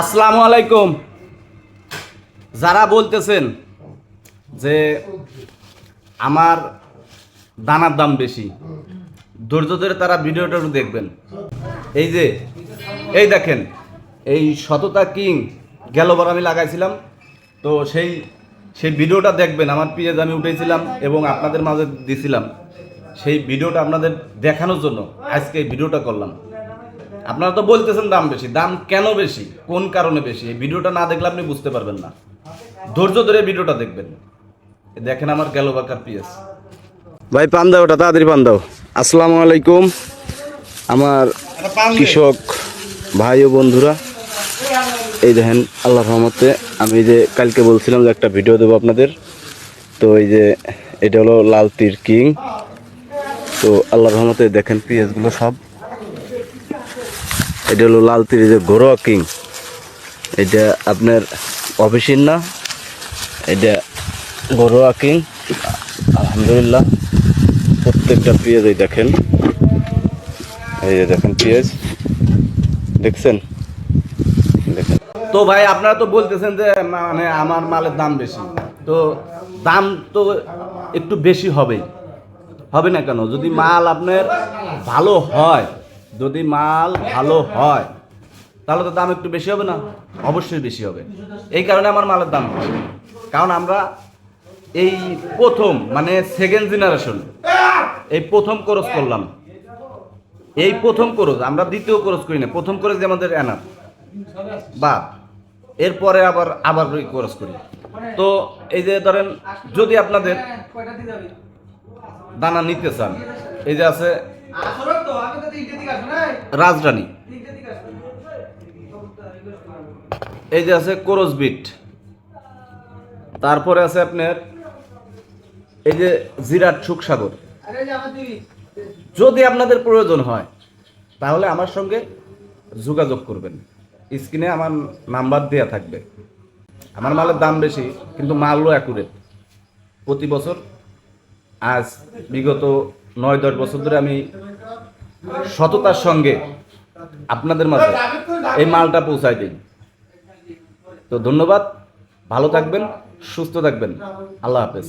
আসসালামু আলাইকুম। যারা বলতেছেন যে আমার দানার দাম বেশি, ধৈর্য ধরে তারা ভিডিওটা দেখবেন। এই যে, এই দেখেন, এই শততা কিং গেলবার আমি লাগাইছিলাম। তো সেই সেই ভিডিওটা দেখবেন, আমার পেজ আমি উঠেছিলাম এবং আপনাদের মাঝে দিছিলাম। সেই ভিডিওটা আপনাদের দেখানোর জন্য আজকে এই ভিডিওটা করলাম। আপনারা তো বলতেছেন দাম বেশি। দাম কেন বেশি? কোন কারণে বেশি? এই ভিডিওটা না দেখলে আপনি বুঝতে পারবেন না। ধৈর্য ধরে ভিডিওটা দেখবেন। দেখেন আমার গেল বাকার পিএস। ভাই পান দাও ওটা তাড়াতাড়ি পান দাও। আসসালামু আলাইকুম। আমার কৃষক ভাই ও বন্ধুরা এই দেখেন আল্লাহ রহমতে আমি যে কালকে বলছিলাম যে একটা ভিডিও দেবো আপনাদের তো এই যে এটা হলো লাল তীর কিং। তো আল্লাহ রহমতে দেখেন পিএসগুলো সব। এটা হলো লাল তীর যে ঘরোয়া কিং। এটা আপনার অফিসির না, এটা ঘরোয়া কিং। আলহামদুলিল্লাহ, প্রত্যেকটা পেঁয়াজ এই দেখেন। এই যে দেখেন পেঁয়াজ। দেখছেন? দেখেন। তো ভাই, আপনারা তো বলতেছেন যে মানে আমার মালের দাম বেশি। তো দাম তো একটু বেশি হবেই। হবে না কেন? যদি মাল আপনার ভালো হয় যদি মাল ভালো হয়, তাহলে তো দাম একটু বেশি হবে না? অবশ্যই বেশি হবে। এই কারণে আমার মালের দাম কারণ আমরা এই প্রথম মানে সেকেন্ড জেনারেশন এই প্রথম কোর্স করলাম। এই প্রথম কোর্স আমরা দ্বিতীয় কোর্স করি না। প্রথম কোর্স আমাদের এনার বা এরপরে আবার আবার কোর্স করি। তো এই যে ধরেন, যদি আপনাদের দানা নিতে চান, এই যে আছে রাজরানী। এই যে আছে কোরস বিট। তারপরে আছে আপনার এই যে জিরাট সুখসাগর। যদি আপনাদের প্রয়োজন হয়, তাহলে আমার সঙ্গে যোগাযোগ করবেন। স্ক্রিনে আমার নাম্বার দেওয়া থাকবে। আমার মালের দাম বেশি, কিন্তু মালও অ্যাকুরেট প্রতি বছর, আজ বিগত নয় দশ বছর ধরে আমি সততার সঙ্গে আপনাদের মাঝে এই মালটা পৌঁছায় দিন। তো ধন্যবাদ, ভালো থাকবেন, সুস্থ থাকবেন। আল্লাহ হাফেজ।